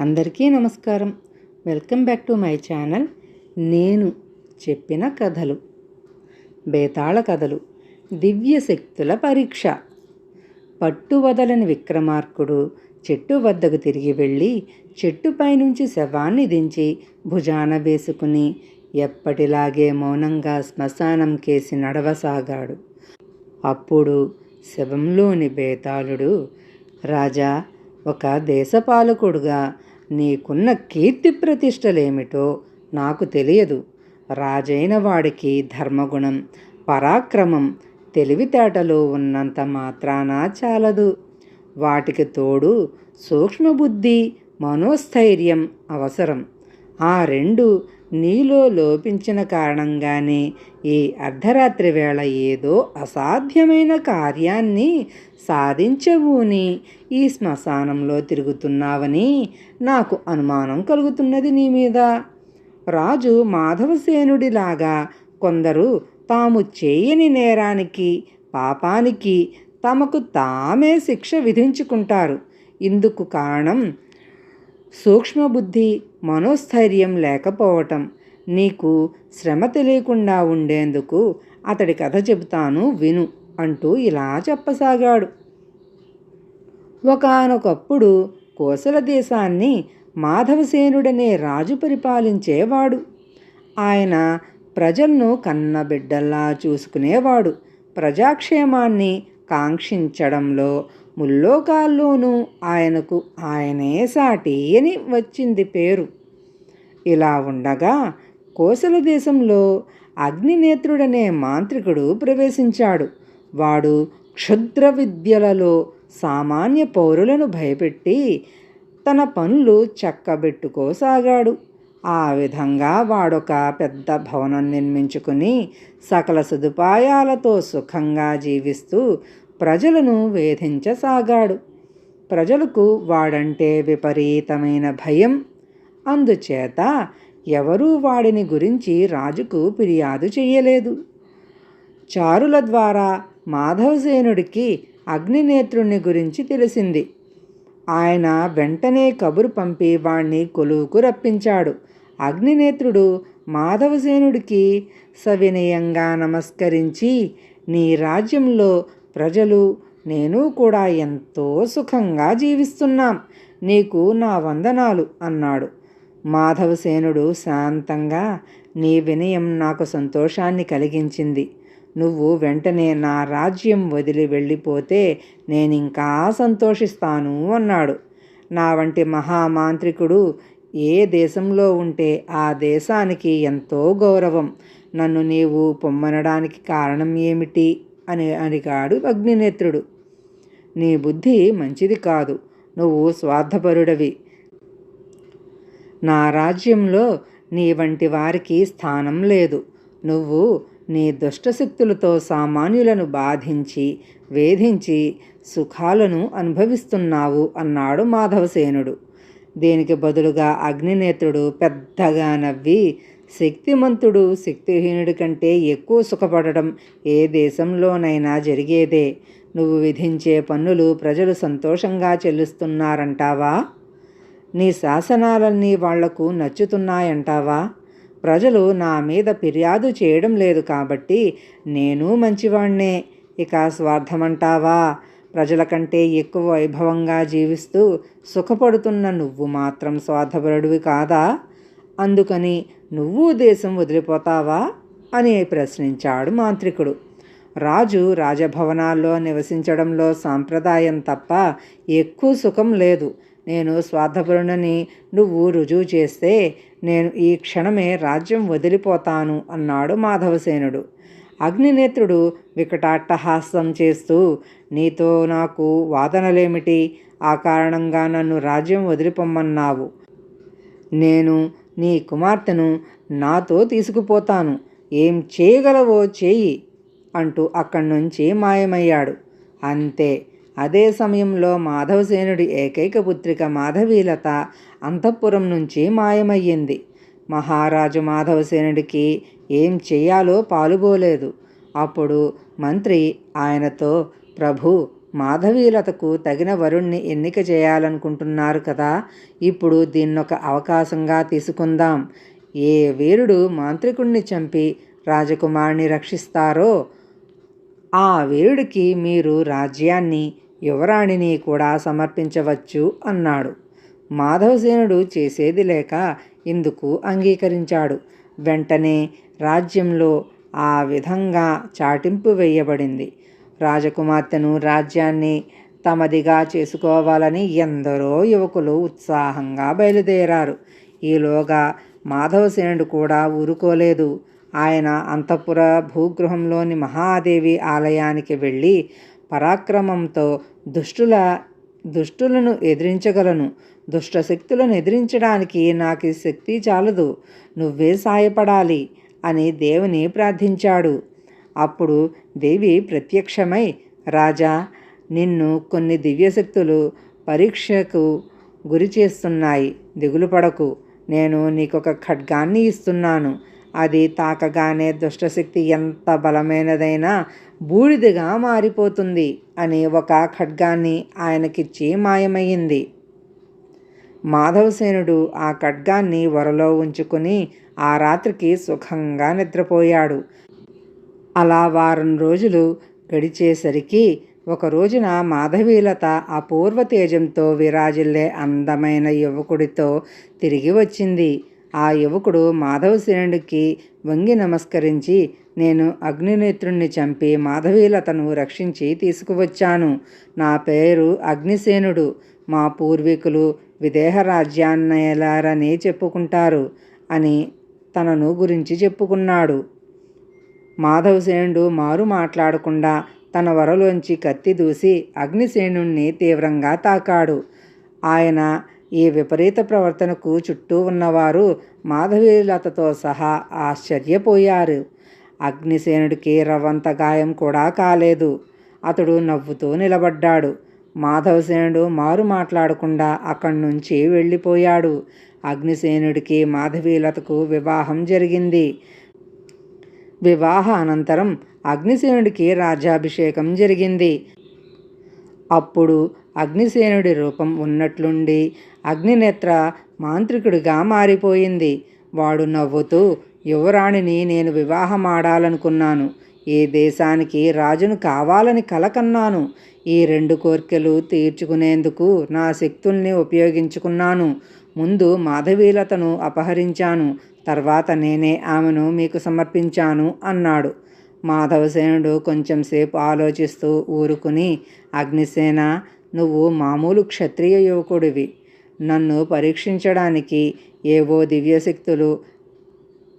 అందరికీ నమస్కారం. Welcome back to my channel. నేను చెప్పిన కథలు. బేతాళ కథలు. దివ్య శక్తుల పరీక్ష. పట్టు వదలని విక్రమార్కుడు చెట్టు వద్దకు తిరిగి వెళ్ళి చెట్టుపై నుంచి శవాన్ని దించి భుజాన వేసుకుని ఎప్పటిలాగే మౌనంగా శ్మశానం కేసి నడవసాగాడు. అప్పుడు శవంలోని బేతాళుడు రాజా ఒక దేశపాలకుడుగా నీకున్న కీర్తి ప్రతిష్టలేమిటో నాకు తెలియదు. రాజైన వాడికి ధర్మగుణం పరాక్రమం తెలివితేటలు ఉన్నంత మాత్రాన చాలదు. వాటికి తోడు సూక్ష్మబుద్ధి మనోస్థైర్యం అవసరం. ఆ రెండు నీలో లోపించిన కారణంగానే ఈ అర్ధరాత్రి వేళ ఏదో అసాధ్యమైన కార్యాన్ని సాధించవుని. ఈ శ్మశానంలో తిరుగుతున్నావని నాకు అనుమానం కలుగుతున్నది నీ మీద. రాజు మాధవసేనుడిలాగా కొందరు తాము చేయని నేరానికి పాపానికి తమకు తామే శిక్ష విధించుకుంటారు. ఇందుకు కారణం సూక్ష్మబుద్ధి మనోస్థైర్యం లేకపోవటం నీకు శ్రమ తెలియకుండా ఉండేందుకు అతడి కథ చెబుతాను విను అంటూ ఇలా చెప్పసాగాడు. ఒకనొకప్పుడు కోసల దేశాన్ని మాధవసేనుడనే రాజు పరిపాలించేవాడు. ఆయన ప్రజలను కన్నబిడ్డల్లా చూసుకునేవాడు. ప్రజాక్షేమాన్ని కాంక్షించడంలో ముల్లోకాల్లోనూ ఆయనకు ఆయనే సాటి అని వచ్చింది పేరు. ఇలా ఉండగా కోసల దేశంలో అగ్నినేత్రుడనే మాంత్రికుడు ప్రవేశించాడు. వాడు క్షుద్ర విద్యలలో సామాన్య పౌరులను భయపెట్టి తన పనులు చక్కబెట్టుకోసాగాడు. ఆ విధంగా వాడొక పెద్ద భవనం నిర్మించుకుని సకల సదుపాయాలతో సుఖంగా జీవిస్తూ ప్రజలను వేధించసాగాడు. ప్రజలకు వాడంటే విపరీతమైన భయం. అందుచేత ఎవరూ వాడిని గురించి రాజుకు ఫిర్యాదు చేయలేదు. చారుల ద్వారా మాధవసేనుడికి అగ్నినేత్రుణ్ణి గురించి తెలిసింది. ఆయన వెంటనే కబురు పంపి వాణ్ణి కొలువుకు రప్పించాడు. అగ్నినేత్రుడు మాధవసేనుడికి సవినయంగా నమస్కరించి నీ రాజ్యంలో ప్రజలు నేను కూడా ఎంతో సుఖంగా జీవిస్తున్నాం. నీకు నా వందనాలు అన్నాడు. మాధవసేనుడు శాంతంగా నీ వినయం నాకు సంతోషాన్ని కలిగించింది. నువ్వు వెంటనే నా రాజ్యం వదిలి వెళ్ళిపోతే నేను ఇంకా సంతోషిస్తాను అన్నాడు. నా వంటి మహామాంత్రికుడు ఏ దేశంలో ఉంటే ఆ దేశానికి ఎంతో గౌరవం. నన్ను నీవు పొమ్మనడానికి కారణం ఏమిటి? అని అడిగాడు అగ్నినేత్రుడు. నీ బుద్ధి మంచిది కాదు నువ్వు స్వార్థపరుడవి. నా రాజ్యంలో నీ వంటి వారికి స్థానం లేదు. నువ్వు నీ దుష్టశక్తులతో సామాన్యులను బాధించి వేధించి సుఖాలను అనుభవిస్తున్నావు అన్నాడు మాధవసేనుడు. దీనికి బదులుగా అగ్నినేత్రుడు పెద్దగా నవ్వి శక్తిమంతుడు శక్తిహీనుడి కంటే ఎక్కువ సుఖపడటం ఏ దేశంలోనైనా జరిగేదే. నువ్వు విధించే పన్నులు ప్రజలు సంతోషంగా చెల్లిస్తున్నారంటావా? నీ శాసనాలన్నీ వాళ్ళకు నచ్చుతున్నాయంటావా? ప్రజలు నా మీద ఫిర్యాదు చేయడం లేదు కాబట్టి నేను మంచివాణ్ణే. ఇక స్వార్థమంటావా? ప్రజల కంటే ఎక్కువ వైభవంగా జీవిస్తూ సుఖపడుతున్న నువ్వు మాత్రం స్వార్థపరుడివి కాదా? అందుకని నువ్వు దేశం వదిలిపోతావా? అని ప్రశ్నించాడు మాంత్రికుడు. రాజు రాజభవనాల్లో నివసించడంలో సాంప్రదాయం తప్ప ఎక్కువ సుఖం లేదు. నేను స్వార్థపరుణని నువ్వు రుజువు చేస్తే నేను ఈ క్షణమే రాజ్యం వదిలిపోతాను అన్నాడు మాధవసేనుడు. అగ్నినేత్రుడు వికటాట్టహాసం చేస్తూ నీతో నాకు వాదనలేమిటి? ఆ కారణంగా నన్ను రాజ్యం వదిలిపొమ్మన్నావు. నేను నీ కుమార్తెను నాతో తీసుకుపోతాను. ఏం చేయగలవో చేయి అంటూ అక్కడి నుంచి మాయమయ్యాడు. అంతే అదే సమయంలో మాధవసేనుడి ఏకైక పుత్రిక మాధవీలత అంతఃపురం నుంచి మాయమయ్యింది. మహారాజు మాధవసేనుడికి ఏం చేయాలో పాలుబోలేదు. అప్పుడు మంత్రి ఆయనతో ప్రభు మాధవీలతకు తగిన వరుణ్ణి ఎన్నిక చేయాలనుకుంటున్నారు కదా. ఇప్పుడు దీన్నొక అవకాశంగా తీసుకుందాం. ఏ వీరుడు మాంత్రికుణ్ణి చంపి రాజకుమారిని రక్షిస్తారో ఆ వీరుడికి మీరు రాజ్యాన్ని యువరాణిని కూడా సమర్పించవచ్చు అన్నాడు. మాధవసేనుడు చేసేది లేక ఇందుకు అంగీకరించాడు. వెంటనే రాజ్యంలో ఆ విధంగా చాటింపు వేయబడింది. రాజకుమార్తెను రాజ్యాన్ని తమదిగా చేసుకోవాలని ఎందరో యువకులు ఉత్సాహంగా బయలుదేరారు. ఈలోగా మాధవసేనుడు కూడా ఊరుకోలేదు. ఆయన అంతఃపుర భూగృహంలోని మహాదేవి ఆలయానికి వెళ్ళి పరాక్రమంతో దుష్టుల దుష్టులను ఎదిరించగలను. దుష్టశక్తులను ఎదిరించడానికి నాకు ఈ శక్తి చాలదు. నువ్వే సాయపడాలి అని దేవుని ప్రార్థించాడు. అప్పుడు దేవి ప్రత్యక్షమై రాజా నిన్ను కొన్ని దివ్యశక్తులు పరీక్షకు గురి చేస్తున్నాయి. దిగులు పడకు. నేను నీకొక ఖడ్గాన్ని ఇస్తున్నాను. అది తాకగానే దుష్టశక్తి ఎంత బలమైనదైనా బూడిదగా మారిపోతుంది అని ఒక ఖడ్గాన్ని ఆయనకిచ్చి మాయమయ్యింది. మాధవసేనుడు ఆ ఖడ్గాన్ని వరలో ఉంచుకుని ఆ రాత్రికి సుఖంగా నిద్రపోయాడు. అలా వారం రోజులు గడిచేసరికి ఒక రోజున మాధవీలత అపూర్వ తేజంతో విరాజిల్లే అందమైన యువకుడితో తిరిగి వచ్చింది. ఆ యువకుడు మాధవసేనుడికి వంగి నమస్కరించి నేను అగ్నినేత్రుణ్ణి చంపి మాధవీలతను రక్షించి తీసుకువచ్చాను. నా పేరు అగ్నిసేనుడు. మా పూర్వీకులు విదేహ రాజ్యాన్నయలారని చెప్పుకుంటారు అని తనను గురించి చెప్పుకున్నాడు. మాధవసేనుడు మారు మాట్లాడకుండా తన వరలోంచి కత్తి దూసి అగ్నిసేనుణ్ణి తీవ్రంగా తాకాడు. ఆయన ఈ విపరీత ప్రవర్తనకు చుట్టూ ఉన్నవారు మాధవీలతతో సహా ఆశ్చర్యపోయారు. అగ్నిసేనుడికి రవ్వంత గాయం కూడా కాలేదు. అతడు నవ్వుతూ నిలబడ్డాడు. మాధవసేనుడు మారు మాట్లాడకుండా అక్కడి నుంచి వెళ్ళిపోయాడు. అగ్నిసేనుడికి మాధవీలతకు వివాహం జరిగింది. వివాహ అనంతరం అగ్నిసేనుడికి రాజ్యాభిషేకం జరిగింది. అప్పుడు అగ్నిసేనుడి రూపం ఉన్నట్లుండి అగ్నినేత్ర మాంత్రికుడిగా మారిపోయింది. వాడు నవ్వుతూ యువరాణిని నేను వివాహమాడాలనుకున్నాను ఏ దేశానికి రాజును కావాలని కలకన్నాను ఈ రెండు కోర్కెలు తీర్చుకునేందుకు నా శక్తుల్ని ఉపయోగించుకున్నాను. ముందు మాధవీలతను అపహరించాను. తర్వాత నేనే ఆమెను మీకు సమర్పించాను అన్నాడు. మాధవసేనుడు కొంచెంసేపు ఆలోచిస్తూ ఊరుకుని అగ్నిసేన నువ్వు మామూలు క్షత్రియ యువకుడివి. నన్ను పరీక్షించడానికి ఏవో దివ్యశక్తులు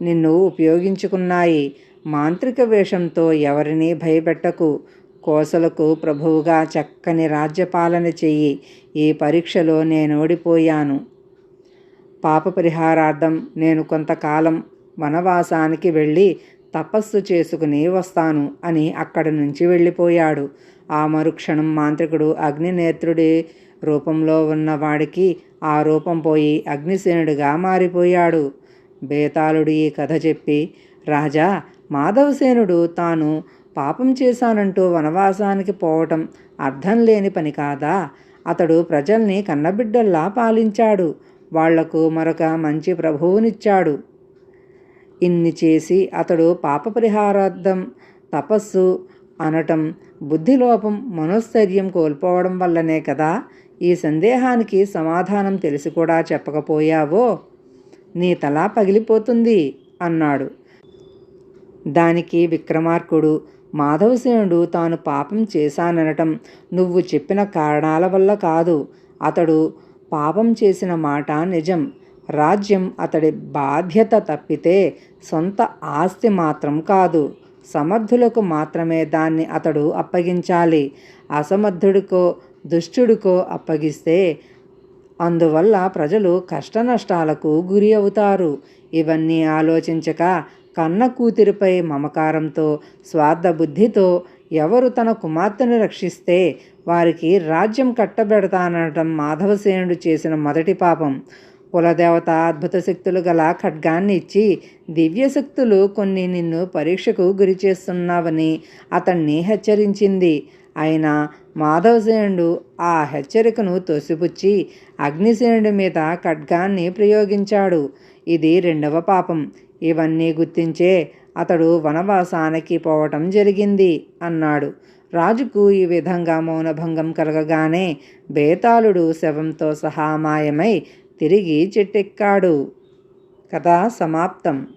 నిన్ను ఉపయోగించుకున్నాయి. మాంత్రిక వేషంతో ఎవరిని భయపెట్టకు. కోసలకు ప్రభువుగా చక్కని రాజ్యపాలన చెయ్యి. ఈ పరీక్షలో నేను ఓడిపోయాను. పాప పరిహారార్థం నేను కొంతకాలం వనవాసానికి వెళ్ళి తపస్సు చేసుకుని వస్తాను అని అక్కడి నుంచి వెళ్ళిపోయాడు. ఆ మరుక్షణం మాంత్రికుడు అగ్నినేత్రుడి రూపంలో ఉన్నవాడికి ఆ రూపం పోయి అగ్నిసేనుడిగా మారిపోయాడు. బేతాళుడు ఈ కథ చెప్పి రాజా మాధవసేనుడు తాను పాపం చేశానంటూ వనవాసానికి పోవటం అర్థం లేని పని కాదా? అతడు ప్రజల్ని కన్నబిడ్డల్లా పాలించాడు. వాళ్ళకు మరొక మంచి ప్రభువునిచ్చాడు. ఇన్ని చేసి అతడు పాప పరిహారార్థం తపస్సు అనటం బుద్ధిలోపం మనోస్థైర్యం కోల్పోవడం వల్లనే కదా ఈ సందేహానికి సమాధానం తెలిసి కూడా చెప్పకపోయావో? నీ తల పగిలిపోతుంది అన్నాడు. దానికి విక్రమార్కుడు మాధవసేనుడు తాను పాపం చేశాననటం నువ్వు చెప్పిన కారణాల వల్ల కాదు. అతడు పాపం చేసిన మాట నిజం. రాజ్యం అతడి బాధ్యత తప్పితే సొంత ఆస్తి మాత్రం కాదు. సమర్థులకు మాత్రమే దాన్ని అతడు అప్పగించాలి. అసమర్థుడికో దుష్టుడికో అప్పగిస్తే అందువల్ల ప్రజలు కష్టనష్టాలకు గురి అవుతారు. ఇవన్నీ ఆలోచించక కన్న కూతురిపై మమకారంతో స్వార్థ బుద్ధితో ఎవరు తన కుమార్తెను రక్షిస్తే వారికి రాజ్యం కట్టబెడతానటం మాధవసేనుడు చేసిన మొదటి పాపం. కులదేవత అద్భుత శక్తులు గల ఖడ్గాన్ని ఇచ్చి దివ్యశక్తులు కొన్ని నిన్ను పరీక్షకు గురి చేస్తున్నావని అతన్ని హెచ్చరించింది. అయినా మాధవసేనుడు ఆ హెచ్చరికను తోసిపుచ్చి అగ్నిసేనుడి మీద ఖడ్గాన్ని ప్రయోగించాడు. ఇది రెండవ పాపం. ఇవన్నీ గుర్తించే అతడు వనవాసానికి పోవటం జరిగింది అన్నాడు. రాజుకు ఈ విధంగా మౌనభంగం కలగగానే బేతాళుడు శవంతో సహా మాయమై తిరిగి చెట్టెక్కాడు. కథ సమాప్తం.